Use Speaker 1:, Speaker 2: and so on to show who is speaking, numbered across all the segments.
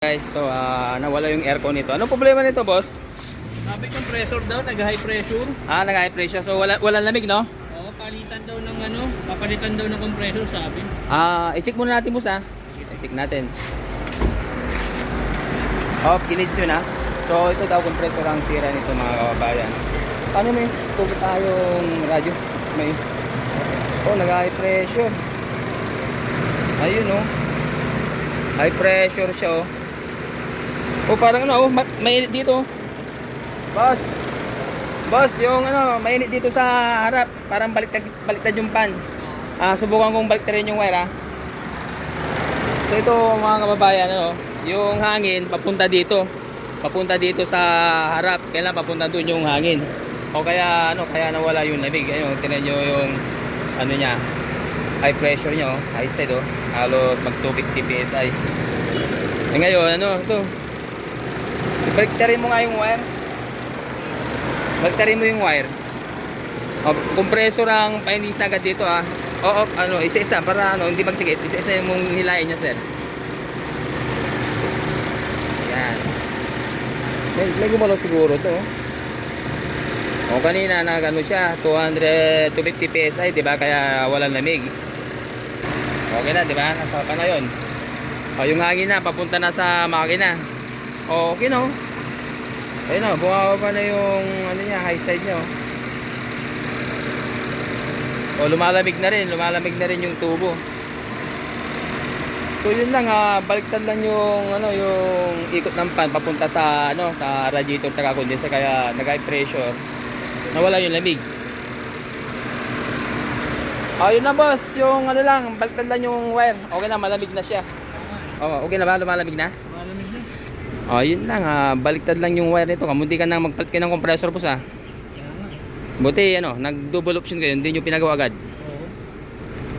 Speaker 1: Guys, to ah, nawala yung aircon nito. Anong problema nito, boss?
Speaker 2: Sabi compressor daw, nag-high pressure.
Speaker 1: Ah, nag-high pressure. So wala walang lamig, no?
Speaker 2: Oo, palitan daw ng ano, papalitan daw ng compressor sabi.
Speaker 1: Ah, i-check muna natin, boss, ah. I-check natin. Oh, kinids yun, ah. So, ito daw compressor ang sira nito, mga kababayan. Paano may tugot tayong radyo? May Oh, nag-high pressure. Ayun, oh. High pressure siya, oh. Oh, parang ano, oh, ma- mainit dito. Boss. Boss, yung ano, mainit dito sa harap. Parang baliktad, baliktad yung pan. Ah, subukan kong baliktarin yung wire, ah. So ito mga kababayan, ano, yung hangin papunta dito. Papunta dito sa harap. Kailan papunta doon yung hangin. O kaya ano, kaya nawala yung lamig. Ayun, tinan nyo yung ano niya, high pressure niya, oh, high side, oh. Halos mag 250 PSI. Eh ngayon, ano, ito. Baliktarin mo nga yung wire. Baliktarin mo yung wire. O, compressor ang painis na agad dito ah. Oo, ano, isa-isa para ano, hindi magtikit. Isa-isa mong hilain niya, sir. Yan. May, may gumalaw siguro to. oh. O kanina nag ano siya, 200 250 PSI, 'di ba? Kaya walang lamig. Okay na, 'di ba? Nasa pa na 'yon. O yung hangin na papunta na sa makina. Okay no. Ayun na, bumaba na yung ano niya, high side niya. oh. O lumalamig na rin, lumalamig na rin yung tubo. So yun lang ah, baliktad lang yung ano yung ikot ng pan papunta sa ano sa radiator sa condenser kaya nag-high pressure. Nawala yung lamig. Ayun na boss, yung ano lang, baliktad lang yung wire. Okay na, malamig na siya. Oh, okay na ba? Lumalamig na?
Speaker 2: Malamig na.
Speaker 1: Oh, yun lang ah, baliktad lang yung wire nito. Kamundi ka nang magpalit kayo ng compressor boss ah.
Speaker 2: Kaya nga.
Speaker 1: Buti ano, nag-double option kayo, hindi nyo pinagawa agad.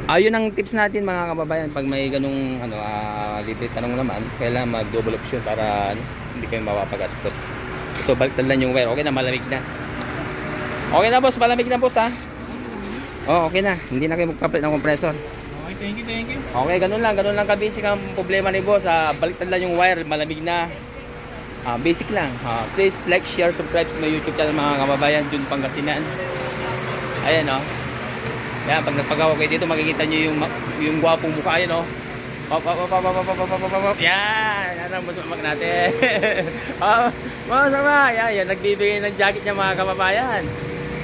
Speaker 1: Ayun ang tips natin mga kababayan pag may ganung ano ah, libre tanong naman, kailangan mag-double option para ano, hindi kayo mapapagastos. So baliktad lang yung wire. Okay na, malamig na. Okay na boss, malamig na boss ha. Oh, okay na. Hindi na kayo magpapalit ng compressor.
Speaker 2: Okay, thank you, thank you.
Speaker 1: Okay, ganun lang, ganun lang ka-basic ang problema ni boss. Ah, baliktad lang yung wire, malamig na. Ah, basic lang. Ah, please like, share, subscribe sa my YouTube channel mga kababayan, Jun Pangasinan. Ayan oh. Yan, pag nagpagawa kayo dito, makikita nyo yung yung gwapong mukha yan oh. Op, op, op, op, op, op, op, op, op, op, op. Yan, yan ang masumag natin. oh, masama. Yan, yan, nagbibigay ng jacket niya mga kababayan.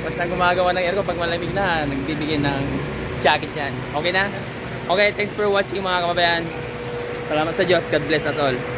Speaker 1: Basta gumagawa ng aircon pag malamig na, nagbibigay ng jacket yan. Okay na? Okay, thanks for watching mga kababayan. Salamat sa Diyos. God bless us all.